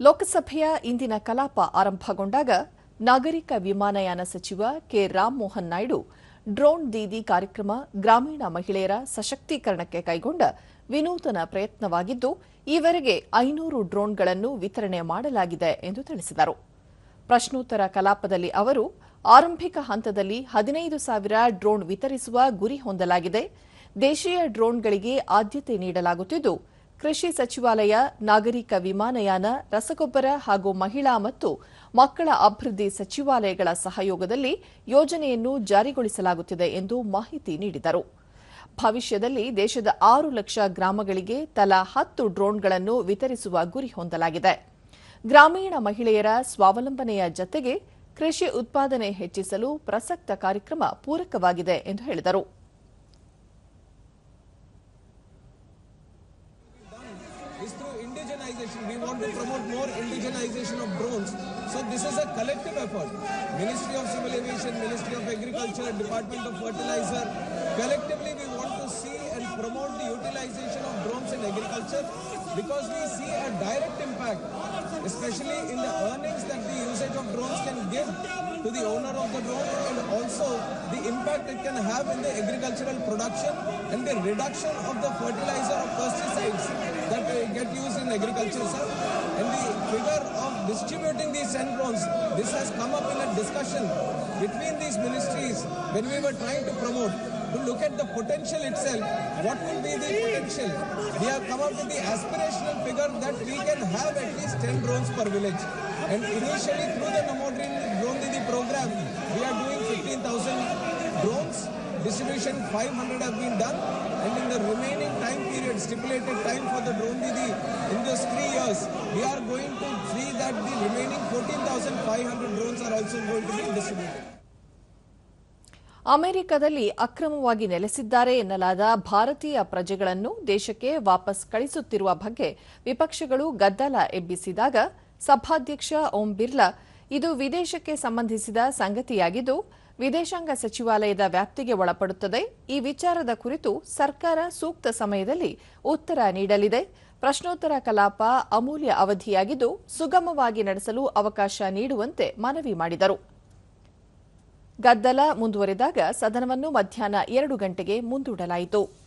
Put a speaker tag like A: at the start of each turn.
A: ಲೋಕಸಭೆಯ ಇಂದಿನ ಕಲಾಪ ಆರಂಭಗೊಂಡಾಗ ನಾಗರಿಕ ವಿಮಾನಯಾನ ಸಚಿವ ಕೆ. ರಾಮಮೋಹನ್ ನಾಯ್ಡು ಡ್ರೋನ್ ದೀದಿ ಕಾರ್ಯಕ್ರಮ ಗ್ರಾಮೀಣ ಮಹಿಳೆಯರ ಸಶಕ್ತೀಕರಣಕ್ಕೆ ಕೈಗೊಂಡ ವಿನೂತನ ಪ್ರಯತ್ನವಾಗಿದ್ದು, ಈವರೆಗೆ ಐನೂರು ಡ್ರೋನ್ಗಳನ್ನು ವಿತರಣೆ ಮಾಡಲಾಗಿದೆ ಎಂದು ತಿಳಿಸಿದರು. ಪ್ರಶ್ನೋತ್ತರ ಕಲಾಪದಲ್ಲಿ ಅವರು, ಆರಂಭಿಕ ಹಂತದಲ್ಲಿ ಹದಿನೈದು ಸಾವಿರ ಡ್ರೋನ್ ವಿತರಿಸುವ ಗುರಿ ಹೊಂದಲಾಗಿದೆ. ದೇಶೀಯ ಡ್ರೋನ್ಗಳಿಗೆ ಆದ್ಯತೆ ನೀಡಲಾಗುತ್ತಿದ್ದು ಕೃಷಿ ಸಚಿವಾಲಯ, ನಾಗರಿಕ ವಿಮಾನಯಾನ, ರಸಗೊಬ್ಬರ ಹಾಗೂ ಮಹಿಳಾ ಮತ್ತು ಮಕ್ಕಳ ಅಭಿವೃದ್ಧಿ ಸಚಿವಾಲಯಗಳ ಸಹಯೋಗದಲ್ಲಿ ಯೋಜನೆಯನ್ನು ಜಾರಿಗೊಳಿಸಲಾಗುತ್ತಿದೆ ಎಂದು ಮಾಹಿತಿ ನೀಡಿದರು. ಭವಿಷ್ಯದಲ್ಲಿ ದೇಶದ ಆರು ಲಕ್ಷ ಗ್ರಾಮಗಳಿಗೆ ತಲಾ ಹತ್ತು ಡ್ರೋನ್ಗಳನ್ನು ವಿತರಿಸುವ ಗುರಿ ಹೊಂದಲಾಗಿದೆ. ಗ್ರಾಮೀಣ ಮಹಿಳೆಯರ ಸ್ವಾವಲಂಬನೆಯ ಜತೆಗೆ ಕೃಷಿ ಉತ್ಪಾದನೆ ಹೆಚ್ಚಿಸಲು ಪ್ರಸಕ್ತ ಕಾರ್ಯಕ್ರಮ ಪೂರಕವಾಗಿದೆ ಎಂದು ಹೇಳಿದರು.
B: Indigenization. We want to promote more indigenization of drones. So this is a collective effort. Ministry of Civil Aviation, Ministry of Agriculture, Department of Fertilizer. Collectively we want to see and promote the utilization of drones in agriculture because we see a direct impact, especially in the earnings that the usage of drones can give to the owner of the drone and also the impact it can have in the agricultural production and the reduction of the fertilizer agriculture, sir. And the figure of distributing these drones, this has come up in a discussion between these ministries when we were trying to promote to look at the potential itself. What will be the potential? We have come up with the aspirational figure that we can have at least 10 drones per village. And initially through the Namodrin Drone Didi program, we are doing 15,000 drones. Distribution 500 have been done. And in the remaining time period, stipulated time for the Drone Didi in those three years, we are going to see that the remaining 14,500 drones are also going to be distributed.
A: ಅಮೆರಿಕದಲ್ಲಿ ಅಕ್ರಮವಾಗಿ ನೆಲೆಸಿದ್ದಾರೆ ಎನ್ನಲಾದ ಭಾರತೀಯ ಪ್ರಜೆಗಳನ್ನು ದೇಶಕ್ಕೆ ವಾಪಸ್ ಕಳಿಸುತ್ತಿರುವ ಬಗ್ಗೆ ವಿಪಕ್ಷಗಳು ಗದ್ದಲ ಎಬ್ಬಿಸಿದಾಗ ಸಭಾಧ್ಯಕ್ಷ ಓಂ ಬಿರ್ಲಾ ಇದು ವಿದೇಶಕ್ಕೆ ಸಂಬಂಧಿಸಿದ ಸಂಗತಿಯಾಗಿದ್ದು, ವಿದೇಶಾಂಗ ಸಚಿವಾಲಯದ ವ್ಯಾಪ್ತಿಗೆ ಒಳಪಡುತ್ತದೆ. ಈ ವಿಚಾರದ ಕುರಿತು ಸರ್ಕಾರ ಸೂಕ್ತ ಸಮಯದಲ್ಲಿ ಉತ್ತರ ನೀಡಲಿದೆ. ಪ್ರಶ್ನೋತ್ತರ ಕಲಾಪ ಅಮೂಲ್ಯ ಅವಧಿಯಾಗಿದ್ದು, ಸುಗಮವಾಗಿ ನಡೆಸಲು ಅವಕಾಶ ನೀಡುವಂತೆ ಮನವಿ ಮಾಡಿದರು. ಗದ್ದಲ ಮುಂದುವರೆದಾಗ ಸದನವನ್ನು ಮಧ್ಯಾಹ್ನ ಎರಡು ಗಂಟೆಗೆ ಮುಂದೂಡಲಾಯಿತು.